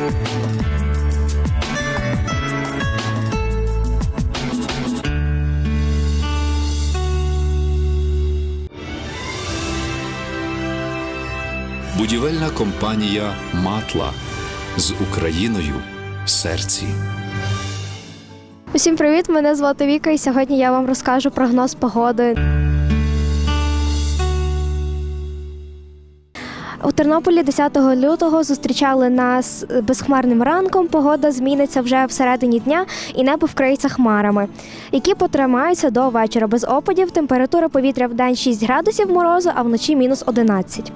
Будівельна компанія Матла з Україною в серці. Усім привіт! Мене звати Віка, і сьогодні я вам розкажу прогноз погоди. У Тернополі 10 лютого зустрічали нас безхмарним ранком. Погода зміниться вже всередині дня і небо вкриється хмарами, які потримаються до вечора. Без опадів температура повітря в день 6 градусів морозу, а вночі мінус 11.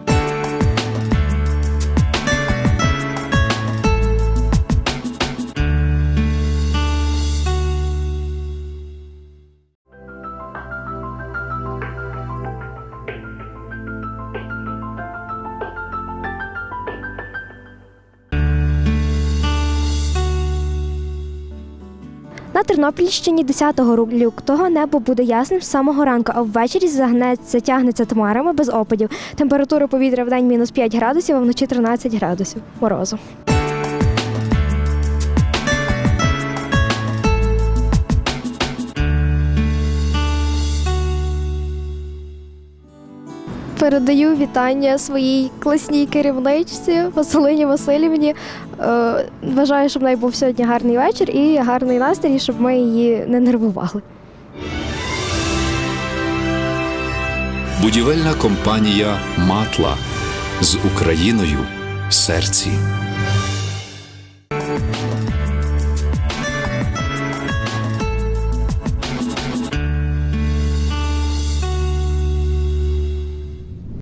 На Тернопільщині 10 лютого небо буде ясним з самого ранку, а ввечері загнеться, тягнеться тмарами без опадів. Температура повітря в день мінус 5 градусів, а вночі 13 градусів морозу. Передаю вітання своїй класній керівничці Василині Васильівні. Е, Бажаю, щоб в неї був сьогодні гарний вечір і гарний настрій, щоб ми її не нервували. Будівельна компанія Матла з Україною в серці.